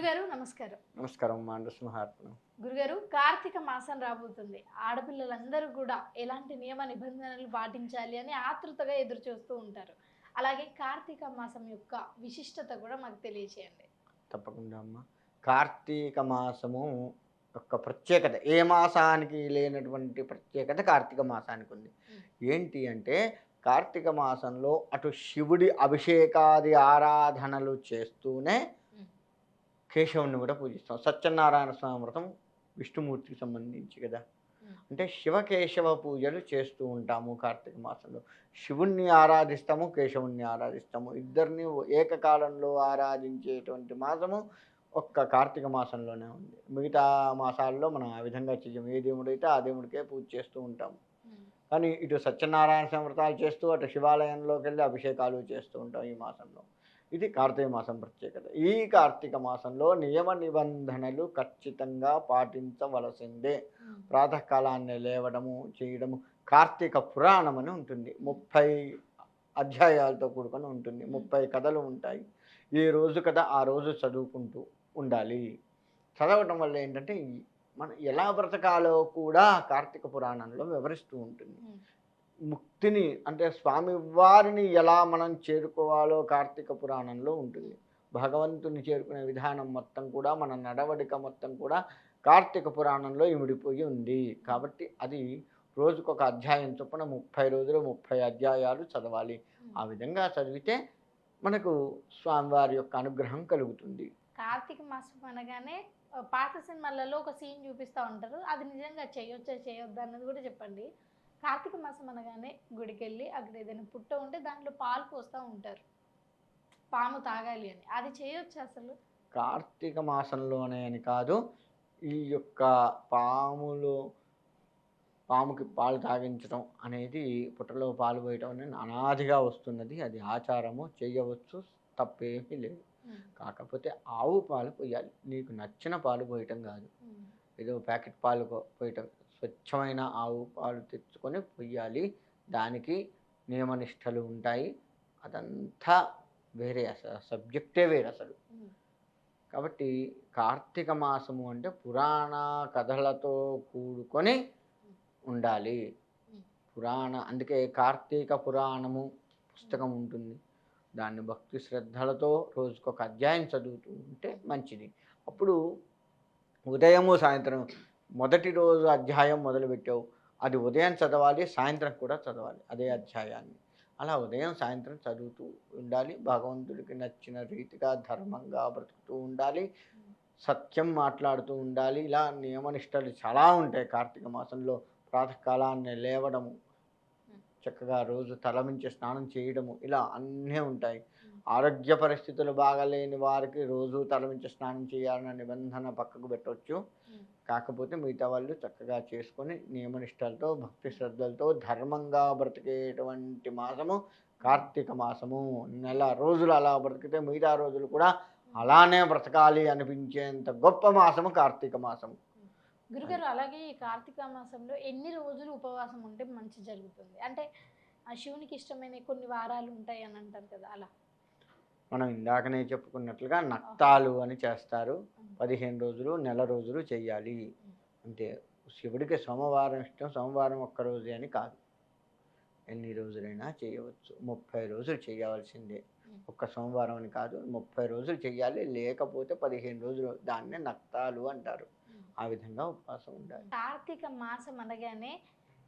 గురుగారు నమస్కారం. నమస్కారం మాండస్ మహాత్మ గురుగారు కార్తీక మాసం రాబోతుంది. ఆడపిల్లలందరూ కూడా ఎలాంటి నియమ నిబంధనలు పాటించాలి అని ఆతృతగా ఎదురు చూస్తూ ఉంటారు. అలాగే కార్తీక మాసం యొక్క విశిష్టత కూడా మాకు తెలియచేయండి. తప్పకుండా అమ్మ. కార్తీక మాసము యొక్క ప్రత్యేకత ఏ మాసానికి లేనటువంటి ప్రత్యేకత కార్తీక మాసానికి ఉంది. ఏంటి అంటే కార్తీక మాసంలో అటు శివుడి అభిషేకాది ఆరాధనలు చేస్తూనే కేశవుని కూడా పూజిస్తాం. సత్యనారాయణ స్వామి వ్రతం విష్ణుమూర్తికి సంబంధించి కదా. అంటే శివకేశవ పూజలు చేస్తూ ఉంటాము కార్తీక మాసంలో. శివుణ్ణి ఆరాధిస్తాము కేశవుణ్ణి ఆరాధిస్తాము. ఇద్దరిని ఏకకాలంలో ఆరాధించేటువంటి మాసము ఒక్క కార్తీక మాసంలోనే ఉంది. మిగతా మాసాల్లో మనం ఆ విధంగా చెయ్యం ఏ దేవుడైతే ఆ దేవుడికే పూజ చేస్తూ ఉంటాము. కానీ ఇటు సత్యనారాయణ స్వామి వ్రతాలు చేస్తూ అటు శివాలయంలోకి వెళ్ళి అభిషేకాలు చేస్తూ ఉంటాం ఈ మాసంలో. ఇది కార్తీక మాసం ప్రత్యేకత. ఈ కార్తీక మాసంలో నియమ నిబంధనలు ఖచ్చితంగా పాటించవలసిందే. ప్రాతకాలాన్ని లేవడము చేయడము కార్తీక పురాణం అని ఉంటుంది. ముప్పై అధ్యాయాలతో కూడుకొని ఉంటుంది. ముప్పై కథలు ఉంటాయి. ఏ రోజు కథ ఆ రోజు చదువుకుంటూ ఉండాలి. చదవటం వల్ల ఏంటంటే ఈ- మనం ఎలా బ్రతకాలో కూడా కార్తీక పురాణంలో వివరిస్తూ ఉంటుంది. ముక్తిని అంటే స్వామి వారిని ఎలా మనం చేరుకోవాలో కార్తీక పురాణంలో ఉంటుంది. భగవంతుని చేరుకునే విధానం మొత్తం కూడా మన నడవడిక మొత్తం కూడా కార్తీక పురాణంలో ఇమిడిపోయి ఉంది. కాబట్టి అది రోజుకొక అధ్యాయం చొప్పున ముప్పై రోజులు ముప్పై అధ్యాయాలు చదవాలి. ఆ విధంగా చదివితే మనకు స్వామివారి యొక్క అనుగ్రహం కలుగుతుంది. కార్తీక మాసం అనగానే పాత సినిమాలలో ఒక సీన్ చూపిస్తూ ఉంటారు. అది నిజంగా చేయొచ్చా చేయొద్దా అన్నది కూడా చెప్పండి. కార్తీక మాసం అనగానే గుడికి వెళ్ళి అక్కడ ఏదైనా పుట్ట ఉంటే దాంట్లో పాలు పోస్తూ ఉంటారు. పాము తాగాలి అని. అది చేయొచ్చు అసలు? కార్తీక మాసంలోనే అని కాదు ఈ యొక్క పాములు పాముకి పాలు తాగించడం అనేది పుట్టలో పాలు పోయటం అనేది అనాదిగా వస్తున్నది. అది ఆచారము చేయవచ్చు తప్పేమీ లేదు. కాకపోతే ఆవు పాలు పోయాలి. నీకు నచ్చిన పాలు పోయటం కాదు. ఏదో ప్యాకెట్ పాలు పోయటం స్వచ్ఛమైన ఆవు పాలు తెచ్చుకొని పొయ్యాలి. దానికి నియమనిష్టలు ఉంటాయి. అదంతా వేరే అసలు సబ్జెక్టే వేరే అసలు. కాబట్టి కార్తీక మాసము అంటే పురాణ కథలతో కూడుకొని ఉండాలి. పురాణ అందుకే కార్తీక పురాణము పుస్తకం ఉంటుంది. దాన్ని భక్తి శ్రద్ధలతో రోజుకొక అధ్యాయం చదువుతూ ఉంటే మంచిది. అప్పుడు ఉదయము సాయంత్రం మొదటి రోజు అధ్యాయం మొదలుపెట్టావు. అది ఉదయం చదవాలి సాయంత్రం కూడా చదవాలి. అదే అధ్యాయాన్ని. అలా ఉదయం సాయంత్రం చదువుతూ ఉండాలి. భగవంతుడికి నచ్చిన రీతిగా ధర్మంగా బ్రతుకుతూ ఉండాలి. సత్యం మాట్లాడుతూ ఉండాలి. ఇలా నియమనిష్టలు చాలా ఉంటాయి కార్తీక మాసంలో. ప్రాతకాలాన్ని లేవడము చక్కగా రోజు తలమించి స్నానం చేయడము ఇలా అన్నీ ఉంటాయి. ఆరోగ్య పరిస్థితులు బాగలేని వారికి రోజు తలమించి స్నానం చేయాలన్న నిబంధన పక్కకు పెట్టవచ్చు కాకపోతే మిగతా వాళ్ళు చక్కగా చేసుకొని నియమనిష్టలతో భక్తి శ్రద్ధలతో ధర్మంగా బ్రతికేటువంటి మాసము కార్తీక మాసము. నెల రోజులు అలా బ్రతికితే మిగతా రోజులు కూడా అలానే బ్రతకాలి అనిపించేంత గొప్ప మాసము కార్తీక మాసము. గురుగారు అలాగే ఈ కార్తీక మాసంలో ఎన్ని రోజులు ఉపవాసం ఉంటే మంచి జరుగుతుంది? అంటే ఆ శివునికి ఇష్టమైన కొన్ని వారాలు ఉంటాయి అని అంటారు కదా అలా. మనం ఇందాకనే చెప్పుకున్నట్లుగా నక్తాలు అని చేస్తారు. పదిహేను రోజులు నెల రోజులు చెయ్యాలి అంటే శివుడికి సోమవారం ఇష్టం సోమవారం ఒక్క రోజే అని కాదు. ఎన్ని రోజులైనా చేయవచ్చు. ముప్పై రోజులు చేయవలసిందే ఒక్క సోమవారం అని కాదు ముప్పై రోజులు చెయ్యాలి లేకపోతే పదిహేను రోజులు దాన్నే నక్తాలు అంటారు. ఆ విధంగా ఉపవాసం ఉండాలి. కార్తీక మాసం అనగానే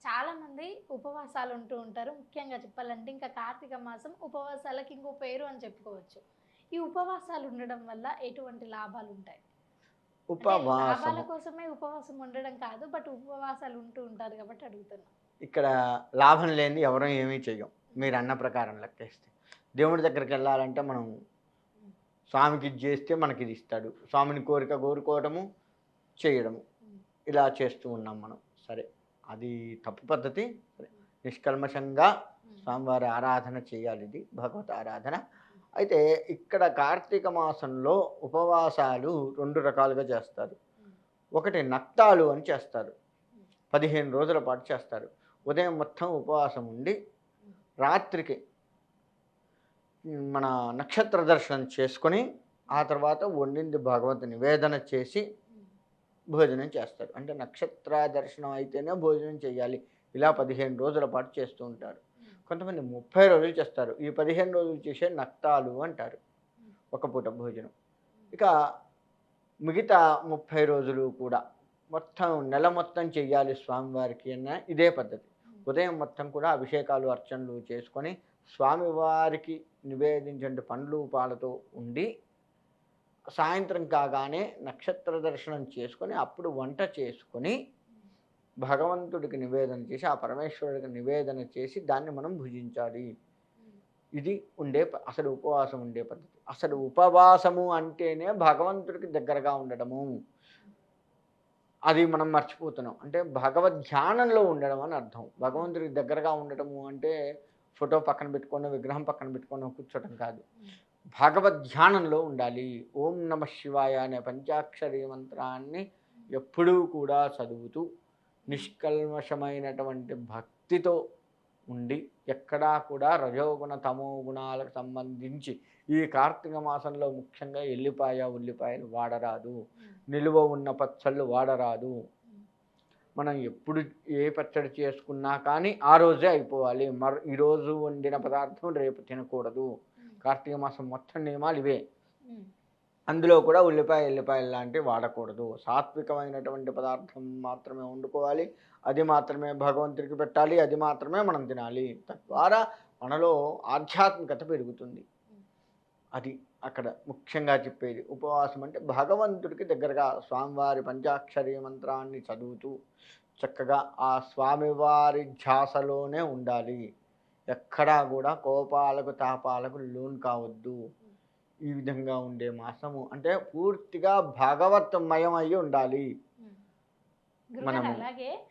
చాలా మంది ఉపవాసాలు ఉంటూ ఉంటారు. ముఖ్యంగా చెప్పాలంటే ఇంకా కార్తీక మాసం ఉపవాసాలకి ఇంకో పేరు అని చెప్పుకోవచ్చు. ఈ ఉపవాసాలు ఉండడం వల్ల ఎటువంటి లాభాలు ఉంటాయి? అంటే లాభాల ఉపవాసం కోసమే ఉపవాసం ఉండడం కాదు బట్ ఉపవాసాలు ఉంటూ ఉంటారు కాబట్టి అడుగుతున్నా. ఇక్కడ లాభం లేనిది ఎవరూ ఏమీ చెయ్యం. మీరు అన్న ప్రకారం లెక్కేస్తే. దేవుడి దగ్గరికి వెళ్ళాలంటే మనం స్వామికి ఇది చేస్తే మనకి ఇది ఇస్తాడు. స్వామిని కోరిక కోరుకోవడము చేయడము. ఇలా చేస్తూ ఉన్నాం మనం. సరే అది తప్పు పద్ధతి. నిష్కల్మషంగా స్వామివారి ఆరాధన చేయాలి ఇది భగవత్ ఆరాధన. అయితే ఇక్కడ కార్తీక మాసంలో ఉపవాసాలు రెండు రకాలుగా చేస్తారు. ఒకటి నక్తాలు అని చేస్తారు. పదిహేను రోజుల పాటు చేస్తారు. ఉదయం మొత్తం ఉపవాసం ఉండి రాత్రికి మన నక్షత్ర దర్శనం చేసుకొని ఆ తర్వాత వండింది భగవంతు నివేదన చేసి భోజనం చేస్తారు అంటే నక్షత్ర దర్శనం అయితేనే భోజనం చేయాలి. ఇలా పదిహేను రోజుల పాటు చేస్తూ ఉంటారు కొంతమంది ముప్పై రోజులు చేస్తారు. ఈ పదిహేను రోజులు చేసే నక్తాలు అంటారు. ఒక పూట భోజనం. ఇక మిగతా ముప్పై రోజులు కూడా మొత్తం నెల మొత్తం చెయ్యాలి స్వామివారికి అన్న ఇదే పద్ధతి. ఉదయం మొత్తం కూడా అభిషేకాలు అర్చనలు చేసుకొని స్వామివారికి నివేదించే పండ్లు పాలతో ఉండి సాయంత్రం కాగానే నక్షత్ర దర్శనం చేసుకొని అప్పుడు వంట చేసుకొని భగవంతుడికి నివేదన చేసి ఆ పరమేశ్వరుడికి నివేదన చేసి దాన్ని మనం భుజించాలి. ఇది ఉండే ప- అసలు ఉపవాసం ఉండే పద్ధతి. అసలు ఉపవాసము అంటేనే భగవంతుడికి దగ్గరగా ఉండడము. అది మనం మర్చిపోతున్నాం. అంటే భగవద్ ధ్యానంలో ఉండడం అని అర్థం. భగవంతుడికి దగ్గరగా ఉండటము అంటే ఫోటో పక్కన పెట్టుకొని విగ్రహం పక్కన పెట్టుకొని కూర్చోటం కాదు. భగవద్ ధ్యానంలో ఉండాలి. ఓం నమ శివాయ అనే పంచాక్షరి మంత్రాన్ని ఎప్పుడూ కూడా చదువుతూ నిష్కల్మషమైనటువంటి భక్తితో ఉండి ఎక్కడా కూడా రజోగుణ తమో గుణాలకు సంబంధించి ఈ కార్తీక మాసంలో ముఖ్యంగా ఎల్లిపాయ ఉల్లిపాయలు వాడరాదు. నిలువ ఉన్న పచ్చళ్ళు వాడరాదు. మనం ఎప్పుడు ఏ పచ్చడి చేసుకున్నా కానీ ఆ రోజే అయిపోవాలి. మర ఈరోజు వండిన పదార్థం రేపు తినకూడదు. కార్తీక మాసం మొత్తం నియమాలు ఇవే. అందులో కూడా ఉల్లిపాయ ఎల్లిపాయలు లాంటివి వాడకూడదు. సాత్వికమైనటువంటి పదార్థం మాత్రమే వండుకోవాలి. అది మాత్రమే భగవంతుడికి పెట్టాలి. అది మాత్రమే మనం తినాలి. తద్వారా మనలో ఆధ్యాత్మికత పెరుగుతుంది. అది అక్కడ ముఖ్యంగా చెప్పేది. ఉపవాసం అంటే భగవంతుడికి దగ్గరగా స్వామివారి పంచాక్షరి మంత్రాన్ని చదువుతూ చక్కగా ఆ స్వామివారి ధ్యాసలోనే ఉండాలి. ఎక్కడా కూడా కోపాలకు తాపాలకు లోన్ కావద్దు. ఈ విధంగా ఉండే మాసము అంటే పూర్తిగా భగవత్మయం అయి ఉండాలి. గురుగారు మనము- అలాగే